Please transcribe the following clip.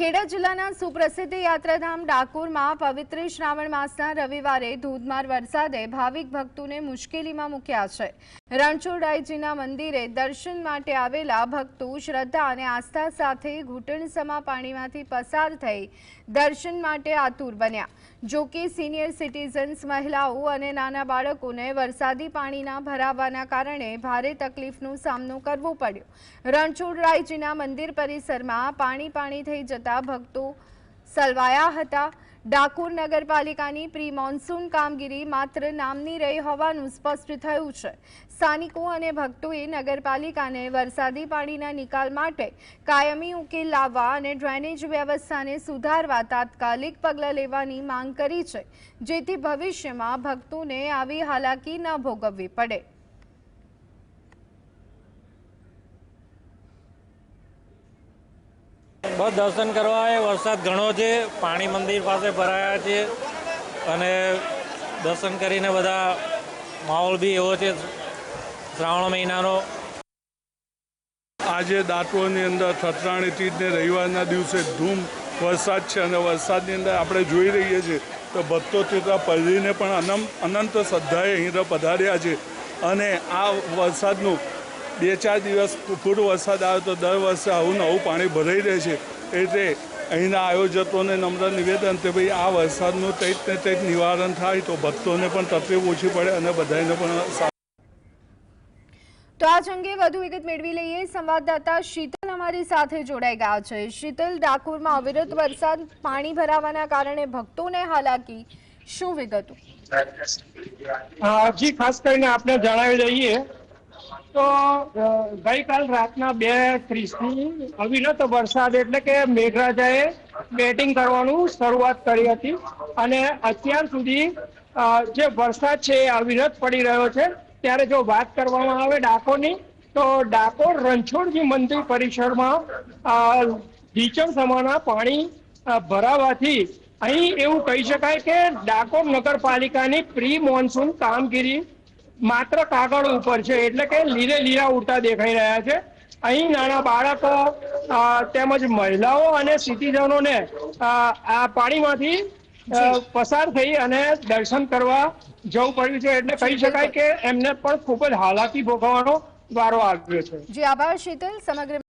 ખેડા જિલ્લાના સુપ્રસિદ્ધ યાત્રાધામ ડાકોરમાં પવિત્ર શ્રાવણ માસના રવિવારે ધોધમાર વરસાદે ભાવિક ભક્તોને મુશ્કેલીમાં મૂક્યા છે. રણછોડરાયજીના મંદિરે દર્શન માટે આવેલા ભક્તો શ્રદ્ધા અને આસ્થા સાથે ઘૂંટણસમા પાણીમાંથી પસાર થઈ દર્શન માટે આતુર બન્યા. જો કે સિનિયર સિટીઝન્સ મહિલાઓ અને નાના બાળકોને વરસાદી પાણીના ભરાવાના કારણે ભારે તકલીફનો સામનો કરવો પડ્યો. રણછોડરાયજીના મંદિર પરિસરમાં પાણી પાણી થઈ જતા ભક્તો સલવાયા હતા. ડાકોર નગરપાલિકાની પ્રી મોન્સૂન કામગીરી માત્ર નામની રહી હોવાનું સ્પષ્ટ થયું છે. સ્થાનિકો અને ભક્તોએ નગરપાલિકાને વરસાદી પાણીના નિકાલ માટે કાયમી ઉકેલ લાવવા અને ડ્રેનેજ વ્યવસ્થાને સુધારવા તાત્કાલિક પગલાં લેવાની માંગ કરી છે, જેથી ભવિષ્યમાં ભક્તોને આવી હાલાકી ન ભોગવવી પડે. બસ દર્શન કરવા એ વરસાદ ઘણો છે, પાણી મંદિર પાસે ભરાયા છે અને દર્શન કરીને બધા માહોલ બી એવો છે શ્રાવણ મહિનાનો. આજે દાંતોની અંદર ઠઠરાણી તીજને રવિવારના દિવસે ધૂમ વરસાદ છે અને વરસાદની અંદર આપણે જોઈ રહીએ છીએ તો ભક્તો તીર્થા પલરીને પણ અનંત અનંત શ્રદ્ધાએ અહીં પધાર્યા છે અને આ વરસાદનું બે ચાર દિવસ ફૂટ વરસાદ આવે તો દર વર્ષે આવું નવું પાણી ભરાઈ રહે છે. એટલે અહીંના આયોજકોને નમ્ર નિવેદન કે ભાઈ આ વરસાદનું કંઈક ને કંઈક નિવારણ થાય તો ભક્તોને પણ તકલીફ ઓછી પડે અને બધાને પણ સા- તો આજ અંગે વધુ વિગત મેળવી લઈએ. સંવાદદાતા શીતલ અમારી સાથે જોડાઈ ગયા છે. શીતલ ડાકોરમાં અવિરત વરસાદ પાણી ભરાવાના કારણે ભક્તોને હાલાકી. શું વિગતો? જી ખાસ કરીને આપણે જણાવી દઈએ તો ગઈકાલ રાતના બે ત્રીસની અવિરત વરસાદ એટલે કે મેઘરાજાએ બેટિંગ કરવાનું શરૂઆત કરી હતી. અને અત્યાર સુધી જે વરસાદ છે એ અવિરત પડી રહ્યો છે. ત્યારે જો વાત કરવામાં આવે ડાકોરની, તો ડાકોર રણછોડજી મંદિર પરિસરમાં ઢીચણ સમાના પાણી ભરાવાથી અહીં એવું કહી શકાય કે ડાકોર નગરપાલિકાની પ્રી મોન્સૂન કામગીરી માત્ર કાગળ ઉપર છે એટલે કે લીરે લીરા ઉડતા દેખાઈ રહ્યા છે. અહીં નાના બાળકો તેમજ મહિલાઓ અને સિટીઝનોને આ પાણીમાંથી પસાર થઈ અને દર્શન કરવા જવું પડ્યું છે. એટલે કહી શકાય કે એમને પણ ખૂબ જ હાલાકી ભોગવવાનો વારો આવ્યો છે. જે આભાર શીતલ સમગ્ર